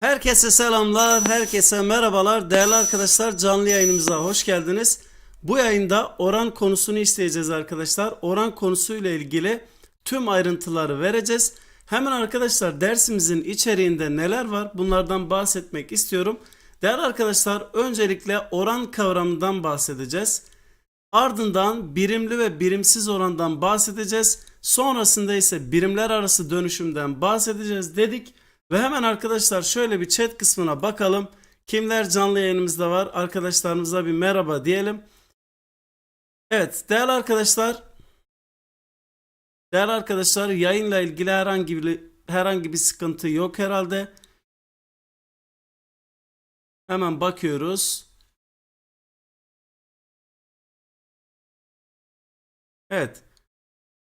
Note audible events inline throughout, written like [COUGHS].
Herkese selamlar, herkese merhabalar. Değerli arkadaşlar canlı yayınımıza hoş geldiniz. Bu yayında oran konusunu isteyeceğiz arkadaşlar. Oran konusuyla ilgili tüm ayrıntıları vereceğiz. Hemen arkadaşlar dersimizin içeriğinde neler var bunlardan bahsetmek istiyorum. Değerli arkadaşlar öncelikle oran kavramından bahsedeceğiz. Ardından birimli ve birimsiz orandan bahsedeceğiz. Sonrasında ise birimler arası dönüşümden bahsedeceğiz dedik. Ve hemen arkadaşlar şöyle bir chat kısmına bakalım. Kimler canlı yayınımızda var? Arkadaşlarımıza bir merhaba diyelim. Evet değerli arkadaşlar. Değerli arkadaşlar yayınla ilgili herhangi bir herhangi bir sıkıntı yok herhalde. Hemen bakıyoruz. Evet.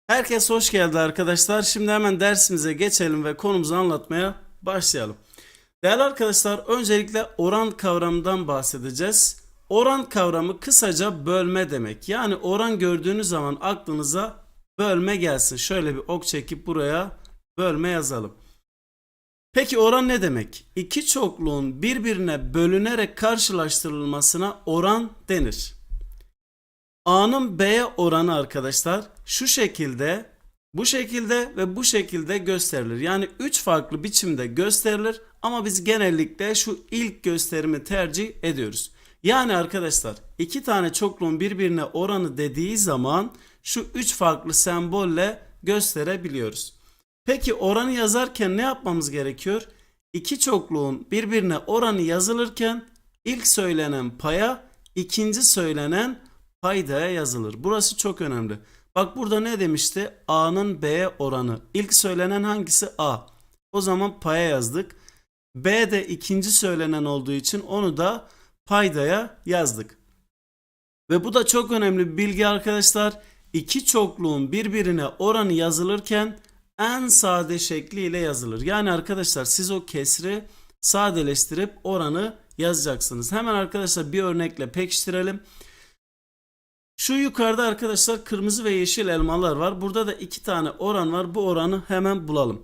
Herkes hoş geldi arkadaşlar. Şimdi hemen dersimize geçelim ve konumuzu anlatmaya başlayalım. Değerli arkadaşlar öncelikle oran kavramından bahsedeceğiz. Oran kavramı kısaca bölme demek. Yani oran gördüğünüz zaman aklınıza bölme gelsin. Şöyle bir ok çekip buraya bölme yazalım. Peki oran ne demek? İki çokluğun birbirine bölünerek karşılaştırılmasına oran denir. A'nın B'ye oranı arkadaşlar şu şekilde, bu şekilde ve bu şekilde gösterilir. Yani 3 farklı biçimde gösterilir ama biz genellikle şu ilk gösterimi tercih ediyoruz. Yani arkadaşlar iki tane çokluğun birbirine oranı dediği zaman şu 3 farklı sembolle gösterebiliyoruz. Peki oranı yazarken ne yapmamız gerekiyor? İki çokluğun birbirine oranı yazılırken ilk söylenen paya ikinci söylenen paydaya yazılır. Burası çok önemli. Bak burada ne demişti? A'nın B'ye oranı. İlk söylenen hangisi? A. O zaman paya yazdık. B de ikinci söylenen olduğu için onu da paydaya yazdık. Ve bu da çok önemli bir bilgi arkadaşlar. İki çokluğun birbirine oranı yazılırken en sade şekliyle yazılır. Yani arkadaşlar siz o kesri sadeleştirip oranı yazacaksınız. Hemen arkadaşlar bir örnekle pekiştirelim. Şu yukarıda arkadaşlar kırmızı ve yeşil elmalar var. Burada da iki tane oran var. Bu oranı hemen bulalım.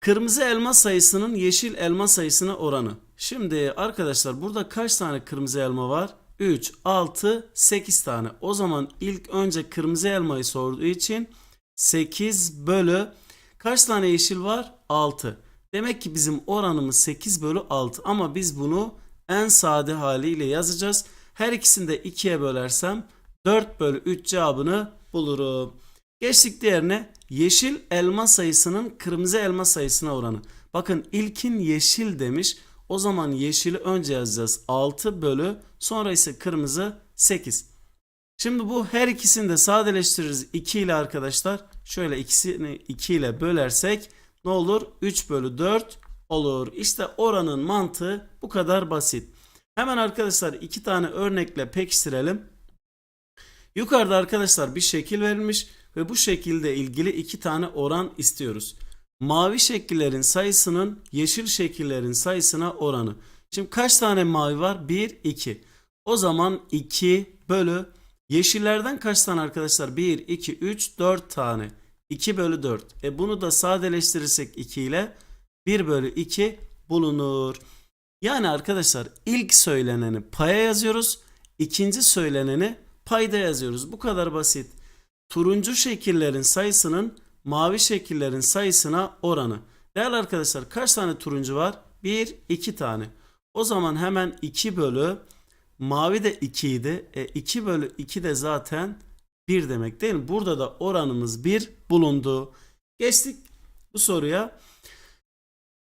Kırmızı elma sayısının yeşil elma sayısına oranı. Şimdi arkadaşlar burada kaç tane kırmızı elma var? 3, 6, 8 tane. O zaman ilk önce kırmızı elmayı sorduğu için 8 bölü kaç tane yeşil var? 6. Demek ki bizim oranımız 8 bölü 6 ama biz bunu en sade haliyle yazacağız. Her ikisini de 2'ye bölersem 4 bölü 3 cevabını bulurum. Geçtik diğerine yeşil elma sayısının kırmızı elma sayısına oranı. Bakın ilkin yeşil demiş. O zaman yeşili önce yazacağız 6 bölü sonra ise kırmızı 8. Şimdi bu her ikisini de sadeleştiririz 2 ile arkadaşlar. Şöyle ikisini 2 ile bölersek ne olur? 3 bölü 4 olur. İşte oranın mantığı bu kadar basit. Hemen arkadaşlar iki tane örnekle pekiştirelim. Yukarıda arkadaşlar bir şekil verilmiş ve bu şekilde ilgili iki tane oran istiyoruz. Mavi şekillerin sayısının yeşil şekillerin sayısına oranı. Şimdi kaç tane mavi var? 1, 2. O zaman 2 bölü yeşillerden kaç tane arkadaşlar? 1, 2, 3, 4 tane. 2 bölü 4. E bunu da sadeleştirirsek 2 ile 1 bölü 2 bulunur. Yani arkadaşlar ilk söyleneni paya yazıyoruz. ikinci söyleneni payda yazıyoruz. Bu kadar basit. Turuncu şekillerin sayısının mavi şekillerin sayısına oranı. Değerli arkadaşlar kaç tane turuncu var? 1, 2 tane. O zaman hemen 2 bölü mavi de 2 idi. E 2 bölü 2 de zaten 1 demek değil mi? Burada da oranımız 1 bulundu. Geçtik bu soruya.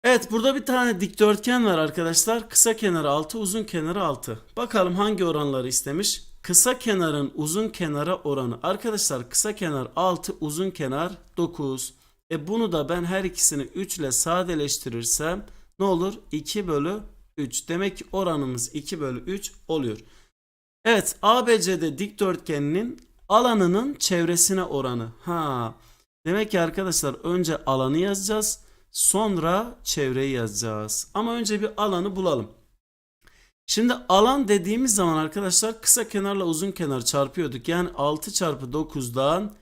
Evet burada bir tane dikdörtgen var arkadaşlar. Kısa kenarı 6, uzun kenarı 6. Bakalım hangi oranları istemiş? Kısa kenarın uzun kenara oranı. Arkadaşlar kısa kenar 6, uzun kenar 9. E bunu da ben her ikisini 3 ile sadeleştirirsem ne olur? 2 bölü 3. Demek ki oranımız 2 bölü 3 oluyor. Evet ABCD dikdörtgeninin alanının çevresine oranı. Ha. Demek ki arkadaşlar önce alanı yazacağız. Sonra çevreyi yazacağız. Ama önce bir alanı bulalım. Şimdi alan dediğimiz zaman arkadaşlar kısa kenarla uzun kenar çarpıyorduk. Yani 6 çarpı 9'dan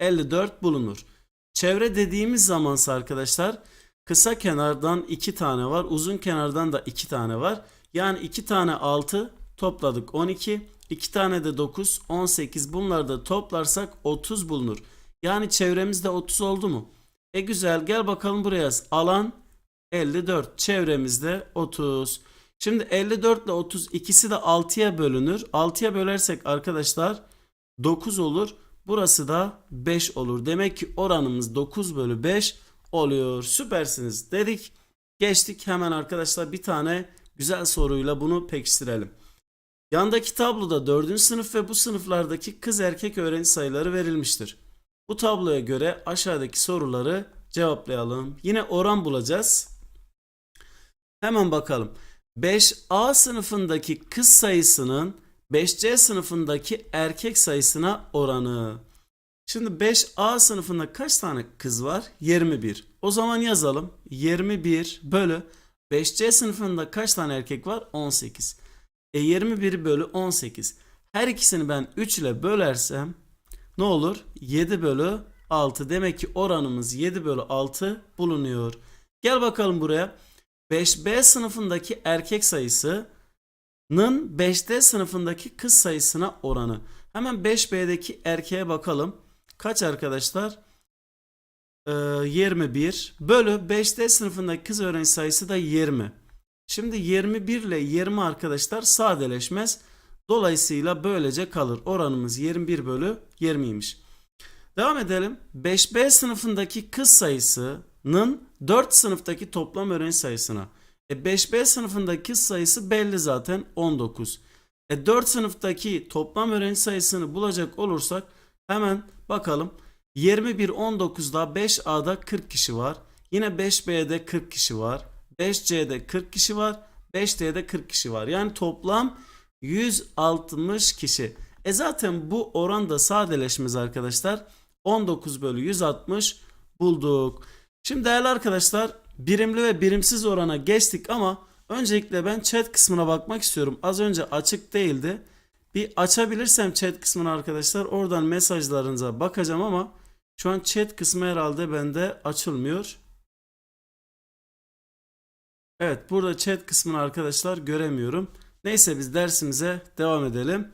54 bulunur. Çevre dediğimiz zamansa arkadaşlar Kısa kenardan 2 tane var. Uzun kenardan da 2 tane var. Yani 2 tane 6 topladık 12. 2 tane de 9 18. Bunları da toplarsak 30 bulunur. Yani çevremizde 30 oldu mu? E güzel gel bakalım buraya yaz. Alan 54. Çevremizde 30. Şimdi 54 ile 30 ikisi de 6'ya bölünür. 6'ya bölersek arkadaşlar 9 olur. Burası da 5 olur. Demek ki oranımız 9 bölü 5 oluyor. Süpersiniz dedik. Geçtik hemen arkadaşlar bir tane güzel soruyla bunu pekiştirelim. Yandaki tabloda 4. sınıf ve bu sınıflardaki kız erkek öğrenci sayıları verilmiştir. Bu tabloya göre aşağıdaki soruları cevaplayalım. Yine oran bulacağız. Hemen bakalım. 5A sınıfındaki kız sayısının 5C sınıfındaki erkek sayısına oranı. Şimdi 5A sınıfında kaç tane kız var? 21. O zaman yazalım. 21 bölü 5C sınıfında kaç tane erkek var? 18. E 21 bölü 18. Her ikisini ben 3 ile bölersem ne olur? 7 bölü 6. Demek ki oranımız 7 bölü 6 bulunuyor. Gel bakalım buraya. 5B sınıfındaki erkek sayısının 5D sınıfındaki kız sayısına oranı. Hemen 5B'deki erkeğe bakalım. Kaç arkadaşlar? Ee, 21 bölü 5D sınıfındaki kız öğrenci sayısı da 20. Şimdi 21 ile 20 arkadaşlar sadeleşmez. Dolayısıyla böylece kalır. Oranımız 21 bölü 20'ymiş. Devam edelim. 5B sınıfındaki kız sayısının 4 sınıftaki toplam öğrenci sayısına. E 5B sınıfındaki sayısı belli zaten 19. E 4 sınıftaki toplam öğrenci sayısını bulacak olursak hemen bakalım. 21 19'da 5A'da 40 kişi var. Yine 5B'de 40 kişi var. 5C'de 40 kişi var. 5D'de 40 kişi var. Yani toplam 160 kişi. E zaten bu oran da sadeleşmez arkadaşlar. 19 bölü 160 bulduk. Şimdi değerli arkadaşlar birimli ve birimsiz orana geçtik ama öncelikle ben chat kısmına bakmak istiyorum. Az önce açık değildi. Bir açabilirsem chat kısmını arkadaşlar oradan mesajlarınıza bakacağım ama şu an chat kısmı herhalde bende açılmıyor. Evet burada chat kısmını arkadaşlar göremiyorum. Neyse biz dersimize devam edelim.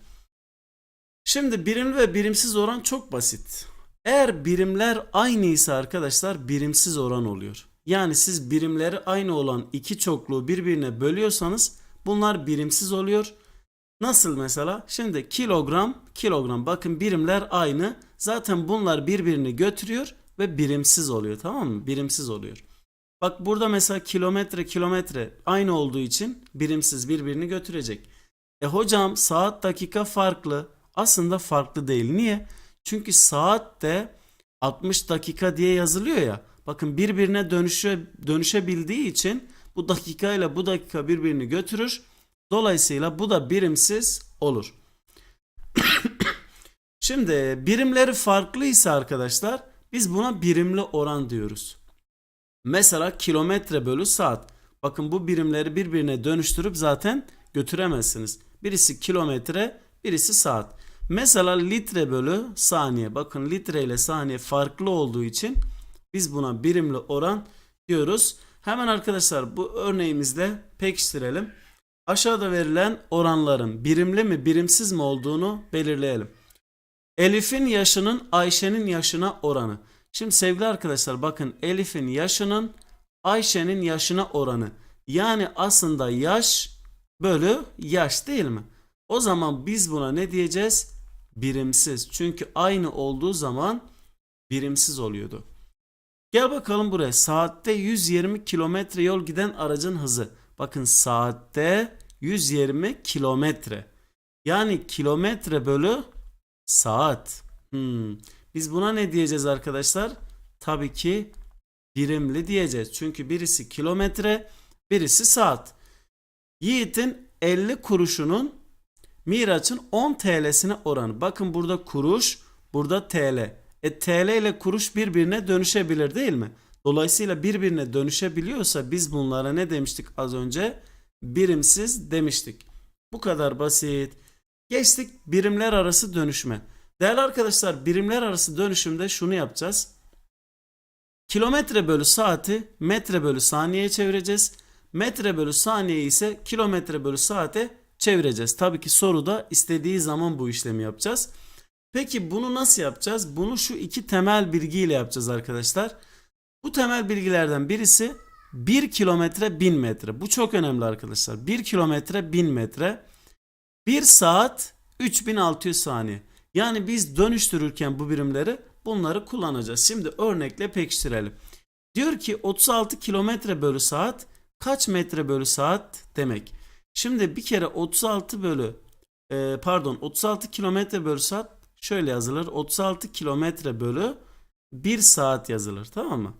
Şimdi birimli ve birimsiz oran çok basit. Eğer birimler aynı ise arkadaşlar birimsiz oran oluyor. Yani siz birimleri aynı olan iki çokluğu birbirine bölüyorsanız bunlar birimsiz oluyor. Nasıl mesela? Şimdi kilogram, kilogram. Bakın birimler aynı. Zaten bunlar birbirini götürüyor ve birimsiz oluyor tamam mı? Birimsiz oluyor. Bak burada mesela kilometre kilometre aynı olduğu için birimsiz birbirini götürecek. E hocam saat dakika farklı. Aslında farklı değil. Niye? Çünkü saat de 60 dakika diye yazılıyor ya. Bakın birbirine dönüşe, dönüşebildiği için bu dakika ile bu dakika birbirini götürür. Dolayısıyla bu da birimsiz olur. [COUGHS] Şimdi birimleri farklıysa arkadaşlar biz buna birimli oran diyoruz. Mesela kilometre bölü saat. Bakın bu birimleri birbirine dönüştürüp zaten götüremezsiniz. Birisi kilometre, birisi saat. Mesela litre bölü saniye. Bakın litre ile saniye farklı olduğu için biz buna birimli oran diyoruz. Hemen arkadaşlar bu örneğimizde pekiştirelim. Aşağıda verilen oranların birimli mi birimsiz mi olduğunu belirleyelim. Elif'in yaşının Ayşe'nin yaşına oranı. Şimdi sevgili arkadaşlar bakın Elif'in yaşının Ayşe'nin yaşına oranı. Yani aslında yaş bölü yaş değil mi? O zaman biz buna ne diyeceğiz? Birimsiz. Çünkü aynı olduğu zaman birimsiz oluyordu. Gel bakalım buraya. Saatte 120 kilometre yol giden aracın hızı. Bakın saatte 120 kilometre. Yani kilometre bölü saat. Hmm. Biz buna ne diyeceğiz arkadaşlar? Tabii ki birimli diyeceğiz. Çünkü birisi kilometre, birisi saat. Yiğit'in 50 kuruşunun Miraç'ın 10 TL'sine oranı. Bakın burada kuruş, burada TL. E TL ile kuruş birbirine dönüşebilir değil mi? Dolayısıyla birbirine dönüşebiliyorsa biz bunlara ne demiştik az önce? Birimsiz demiştik. Bu kadar basit. Geçtik birimler arası dönüşme. Değerli arkadaşlar birimler arası dönüşümde şunu yapacağız. Kilometre bölü saati metre bölü saniyeye çevireceğiz. Metre bölü saniye ise kilometre bölü saate çevireceğiz. Tabii ki soruda istediği zaman bu işlemi yapacağız. Peki bunu nasıl yapacağız? Bunu şu iki temel bilgiyle yapacağız arkadaşlar. Bu temel bilgilerden birisi 1 kilometre 1000 metre. Bu çok önemli arkadaşlar. 1 kilometre 1000 metre. 1 saat 3600 saniye. Yani biz dönüştürürken bu birimleri bunları kullanacağız. Şimdi örnekle pekiştirelim. Diyor ki 36 kilometre bölü saat kaç metre bölü saat demek. Şimdi bir kere 36 bölü e, pardon 36 kilometre bölü saat şöyle yazılır. 36 kilometre bölü 1 saat yazılır tamam mı?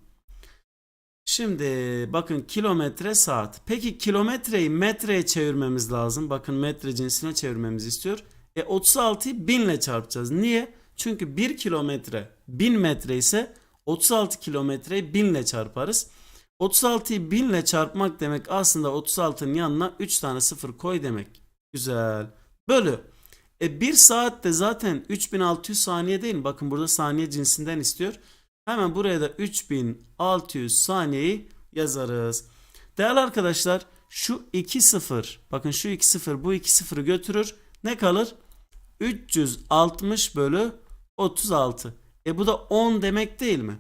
Şimdi bakın kilometre saat. Peki kilometreyi metreye çevirmemiz lazım. Bakın metre cinsine çevirmemizi istiyor. E 36'yı 1000 ile çarpacağız. Niye? Çünkü 1 kilometre 1000 metre ise 36 kilometreyi 1000 ile çarparız. 36'yı 1000 ile çarpmak demek aslında 36'nın yanına 3 tane sıfır koy demek. Güzel. Bölü. E 1 saat de zaten 3600 saniye değil mi? Bakın burada saniye cinsinden istiyor. Hemen buraya da 3600 saniyeyi yazarız. Değerli arkadaşlar şu 2 sıfır bakın şu 2 sıfır bu 2 sıfırı götürür. Ne kalır? 360 bölü 36. E bu da 10 demek değil mi?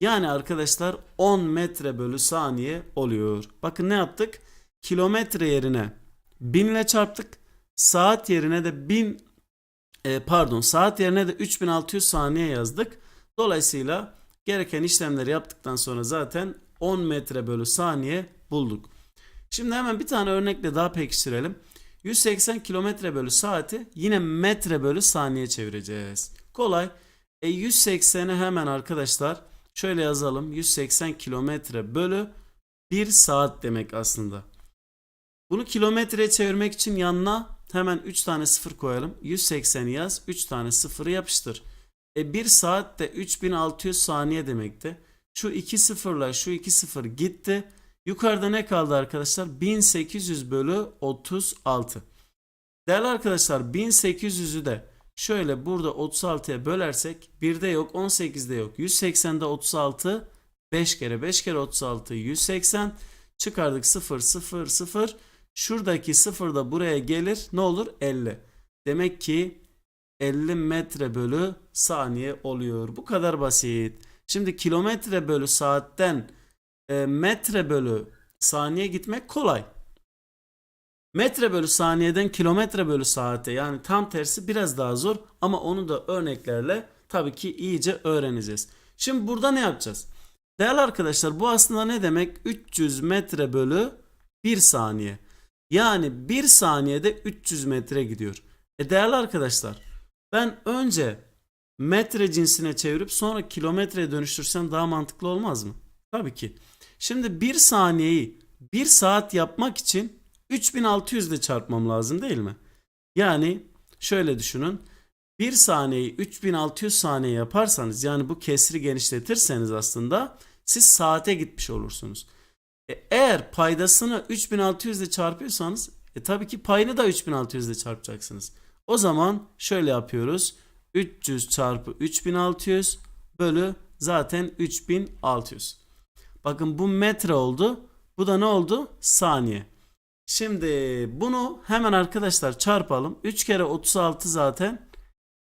Yani arkadaşlar 10 metre bölü saniye oluyor. Bakın ne yaptık? Kilometre yerine 1000 ile çarptık. Saat yerine de 1000 e, pardon saat yerine de 3600 saniye yazdık. Dolayısıyla gereken işlemleri yaptıktan sonra zaten 10 metre bölü saniye bulduk. Şimdi hemen bir tane örnekle daha pekiştirelim. 180 kilometre bölü saati yine metre bölü saniye çevireceğiz. Kolay. E 180'i hemen arkadaşlar şöyle yazalım. 180 kilometre bölü 1 saat demek aslında. Bunu kilometreye çevirmek için yanına hemen 3 tane sıfır koyalım. 180 yaz 3 tane sıfırı yapıştır. E 1 saat de 3600 saniye demekti. Şu 2 sıfırla şu 2 sıfır gitti. Yukarıda ne kaldı arkadaşlar? 1800 bölü 36. Değerli arkadaşlar 1800'ü de şöyle burada 36'ya bölersek 1'de yok 18'de yok. 180'de 36 5 kere 5 kere 36 180 çıkardık 0 0 0 şuradaki 0 da buraya gelir ne olur 50. Demek ki 50 metre bölü saniye oluyor. Bu kadar basit. Şimdi kilometre bölü saatten e, metre bölü saniye gitmek kolay. Metre bölü saniyeden kilometre bölü saate yani tam tersi biraz daha zor ama onu da örneklerle tabii ki iyice öğreneceğiz. Şimdi burada ne yapacağız? Değerli arkadaşlar bu aslında ne demek? 300 metre bölü 1 saniye. Yani 1 saniyede 300 metre gidiyor. E değerli arkadaşlar ben önce metre cinsine çevirip sonra kilometreye dönüştürsem daha mantıklı olmaz mı? Tabii ki. Şimdi 1 saniyeyi 1 saat yapmak için 3600 ile çarpmam lazım değil mi? Yani şöyle düşünün. 1 saniyeyi 3600 saniye yaparsanız yani bu kesri genişletirseniz aslında siz saate gitmiş olursunuz. E, eğer paydasını 3600 ile çarpıyorsanız e, tabii ki payını da 3600 ile çarpacaksınız. O zaman şöyle yapıyoruz. 300 çarpı 3600 bölü zaten 3600. Bakın bu metre oldu. Bu da ne oldu? Saniye. Şimdi bunu hemen arkadaşlar çarpalım. 3 kere 36 zaten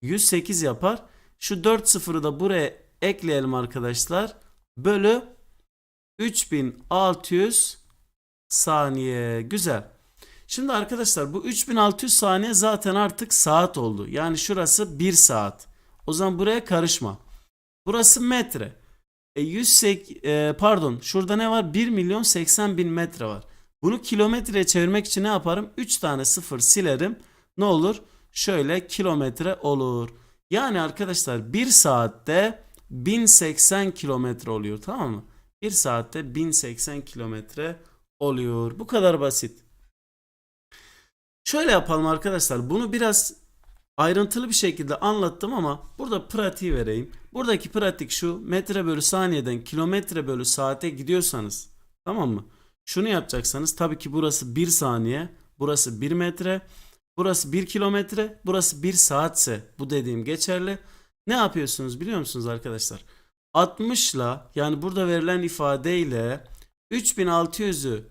108 yapar. Şu 4 sıfırı da buraya ekleyelim arkadaşlar. Bölü 3600 saniye. Güzel. Şimdi arkadaşlar bu 3600 saniye zaten artık saat oldu. Yani şurası 1 saat. O zaman buraya karışma. Burası metre. E 108 e, pardon şurada ne var? 1 milyon 80 bin metre var. Bunu kilometreye çevirmek için ne yaparım? 3 tane sıfır silerim. Ne olur? Şöyle kilometre olur. Yani arkadaşlar 1 saatte 1080 kilometre oluyor tamam mı? 1 saatte 1080 kilometre oluyor. Bu kadar basit. Şöyle yapalım arkadaşlar. Bunu biraz ayrıntılı bir şekilde anlattım ama burada pratiği vereyim. Buradaki pratik şu metre bölü saniyeden kilometre bölü saate gidiyorsanız tamam mı? Şunu yapacaksanız tabii ki burası 1 saniye, burası 1 metre, burası 1 kilometre, burası 1 saatse bu dediğim geçerli. Ne yapıyorsunuz biliyor musunuz arkadaşlar? 60 ile yani burada verilen ifadeyle 3600'ü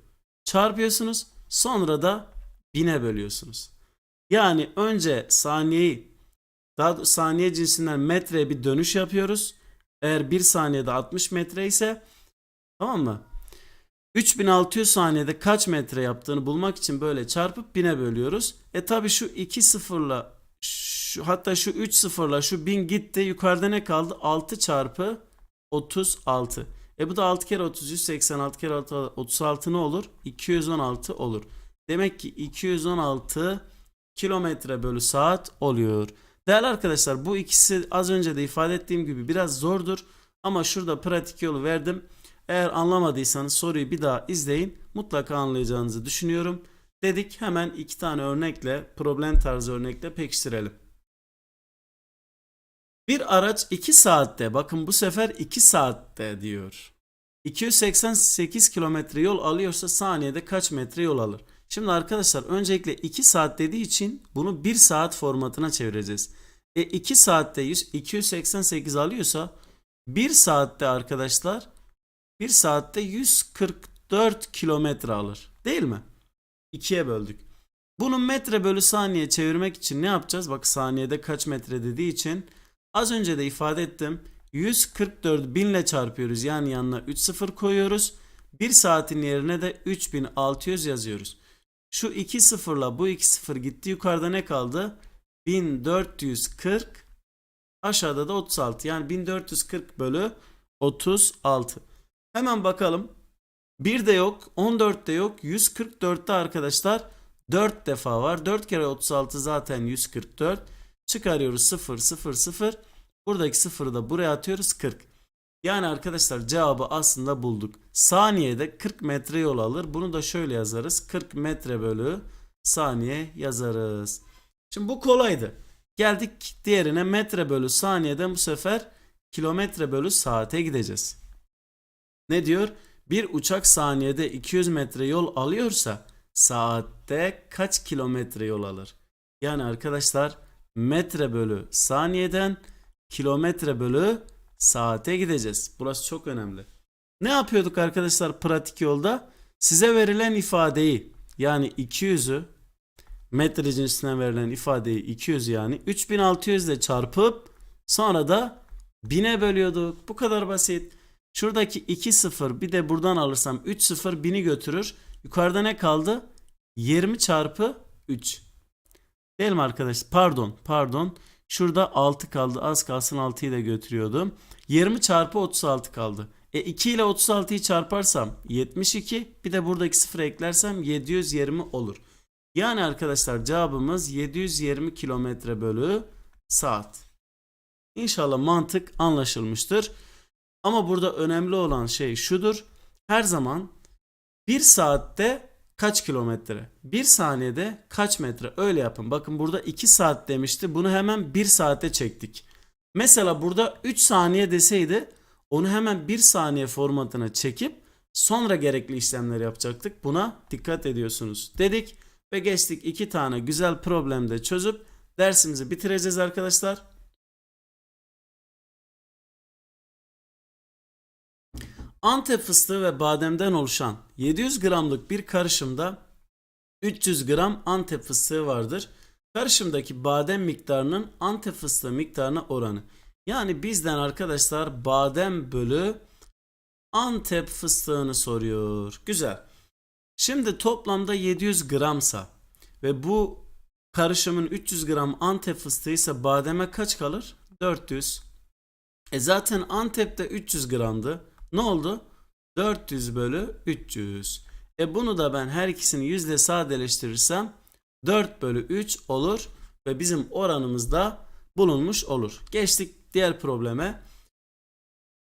çarpıyorsunuz. Sonra da 1000'e bölüyorsunuz. Yani önce saniyeyi daha saniye cinsinden metreye bir dönüş yapıyoruz. Eğer 1 saniyede 60 metre ise tamam mı? 3600 saniyede kaç metre yaptığını bulmak için böyle çarpıp 1000'e bölüyoruz. E tabi şu 2 sıfırla şu, hatta şu 3 sıfırla şu 1000 gitti. Yukarıda ne kaldı? 6 çarpı 36. E bu da 6 kere 30 186 kere 6, 36 ne olur? 216 olur. Demek ki 216 kilometre bölü saat oluyor. Değerli arkadaşlar bu ikisi az önce de ifade ettiğim gibi biraz zordur. Ama şurada pratik yolu verdim. Eğer anlamadıysanız soruyu bir daha izleyin. Mutlaka anlayacağınızı düşünüyorum. Dedik hemen iki tane örnekle problem tarzı örnekle pekiştirelim. Bir araç 2 saatte bakın bu sefer 2 saatte diyor. 288 kilometre yol alıyorsa saniyede kaç metre yol alır? Şimdi arkadaşlar öncelikle 2 saat dediği için bunu 1 saat formatına çevireceğiz. E 2 saatte 100, 288 alıyorsa 1 saatte arkadaşlar 1 saatte 144 kilometre alır. Değil mi? 2'ye böldük. Bunu metre bölü saniye çevirmek için ne yapacağız? Bak saniyede kaç metre dediği için az önce de ifade ettim. 144 bin ile çarpıyoruz. Yani yanına 3 sıfır koyuyoruz. 1 saatin yerine de 3600 yazıyoruz. Şu 2 sıfırla bu 2 sıfır gitti. Yukarıda ne kaldı? 1440 aşağıda da 36. Yani 1440 bölü 36. Hemen bakalım. 1 de yok, 14 de yok. 144'te arkadaşlar 4 defa var. 4 kere 36 zaten 144. Çıkarıyoruz 0 0 0. Buradaki 0'ı da buraya atıyoruz 40. Yani arkadaşlar cevabı aslında bulduk. Saniyede 40 metre yol alır. Bunu da şöyle yazarız. 40 metre bölü saniye yazarız. Şimdi bu kolaydı. Geldik diğerine metre bölü saniyeden bu sefer kilometre bölü saate gideceğiz. Ne diyor? Bir uçak saniyede 200 metre yol alıyorsa saatte kaç kilometre yol alır? Yani arkadaşlar metre bölü saniyeden kilometre bölü saate gideceğiz. Burası çok önemli. Ne yapıyorduk arkadaşlar pratik yolda? Size verilen ifadeyi yani 200'ü metre cinsinden verilen ifadeyi 200 yani 3600 ile çarpıp sonra da 1000'e bölüyorduk. Bu kadar basit. Şuradaki 2 sıfır bir de buradan alırsam 3 sıfır 1000'i götürür. Yukarıda ne kaldı? 20 çarpı 3. Değil mi arkadaş? Pardon pardon. Şurada 6 kaldı. Az kalsın 6'yı da götürüyordum. 20 çarpı 36 kaldı. E 2 ile 36'yı çarparsam 72. Bir de buradaki sıfırı eklersem 720 olur. Yani arkadaşlar cevabımız 720 kilometre bölü saat. İnşallah mantık anlaşılmıştır. Ama burada önemli olan şey şudur. Her zaman 1 saatte kaç kilometre? 1 saniyede kaç metre? Öyle yapın. Bakın burada 2 saat demişti. Bunu hemen 1 saate çektik. Mesela burada 3 saniye deseydi onu hemen 1 saniye formatına çekip sonra gerekli işlemleri yapacaktık. Buna dikkat ediyorsunuz dedik ve geçtik. 2 tane güzel problemde çözüp dersimizi bitireceğiz arkadaşlar. Antep fıstığı ve bademden oluşan 700 gramlık bir karışımda 300 gram Antep fıstığı vardır. Karışımdaki badem miktarının Antep fıstığı miktarına oranı. Yani bizden arkadaşlar badem bölü Antep fıstığını soruyor. Güzel. Şimdi toplamda 700 gramsa ve bu karışımın 300 gram Antep fıstığıysa bademe kaç kalır? 400. E zaten Antep'te 300 gramdı. Ne oldu? 400 bölü 300. E bunu da ben her ikisini yüzde sadeleştirirsem 4 bölü 3 olur ve bizim oranımız da bulunmuş olur. Geçtik diğer probleme.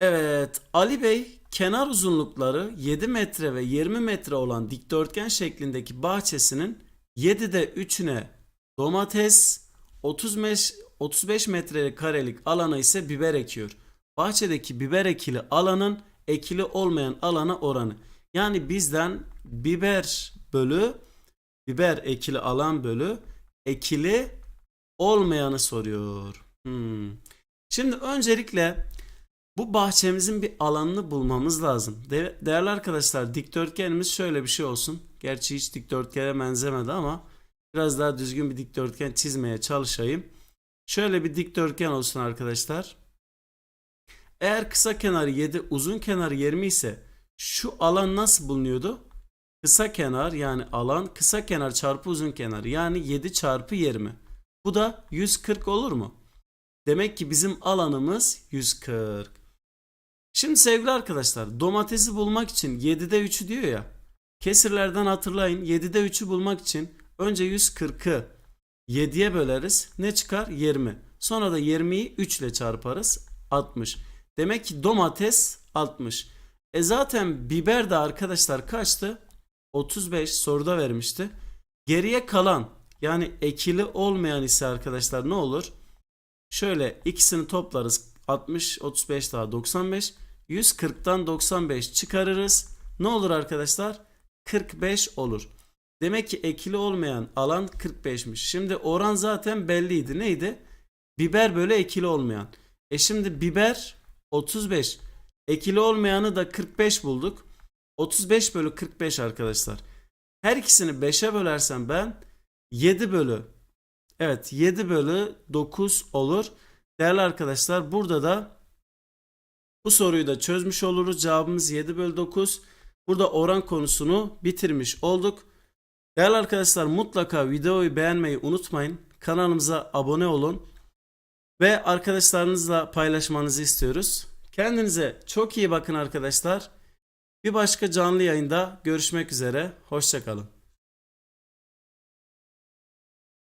Evet Ali Bey kenar uzunlukları 7 metre ve 20 metre olan dikdörtgen şeklindeki bahçesinin 7'de 3'üne domates 35 35 metre karelik alana ise biber ekiyor. Bahçedeki biber ekili alanın ekili olmayan alana oranı. Yani bizden biber bölü biber ekili alan bölü ekili olmayanı soruyor. Hmm. Şimdi öncelikle Bu bahçemizin bir alanını bulmamız lazım. De- değerli arkadaşlar dikdörtgenimiz şöyle bir şey olsun. Gerçi hiç dikdörtgene benzemedi ama biraz daha düzgün bir dikdörtgen çizmeye çalışayım. Şöyle bir dikdörtgen olsun arkadaşlar. Eğer kısa kenarı 7, uzun kenarı 20 ise şu alan nasıl bulunuyordu? Kısa kenar yani alan kısa kenar çarpı uzun kenar yani 7 çarpı 20. Bu da 140 olur mu? Demek ki bizim alanımız 140. Şimdi sevgili arkadaşlar domatesi bulmak için 7'de 3'ü diyor ya. Kesirlerden hatırlayın 7'de 3'ü bulmak için önce 140'ı 7'ye böleriz. Ne çıkar? 20. Sonra da 20'yi 3 ile çarparız. 60. Demek ki domates 60. E zaten biber de arkadaşlar kaçtı? 35 soruda vermişti. Geriye kalan yani ekili olmayan ise arkadaşlar ne olur? Şöyle ikisini toplarız. 60, 35 daha 95. 140'tan 95 çıkarırız. Ne olur arkadaşlar? 45 olur. Demek ki ekili olmayan alan 45'miş. Şimdi oran zaten belliydi. Neydi? Biber bölü ekili olmayan. E şimdi biber 35. Ekili olmayanı da 45 bulduk. 35 bölü 45 arkadaşlar. Her ikisini 5'e bölersem ben 7 bölü Evet 7 bölü 9 olur. Değerli arkadaşlar burada da bu soruyu da çözmüş oluruz. Cevabımız 7 bölü 9. Burada oran konusunu bitirmiş olduk. Değerli arkadaşlar mutlaka videoyu beğenmeyi unutmayın. Kanalımıza abone olun. Ve arkadaşlarınızla paylaşmanızı istiyoruz. Kendinize çok iyi bakın arkadaşlar. Bir başka canlı yayında görüşmek üzere. Hoşçakalın.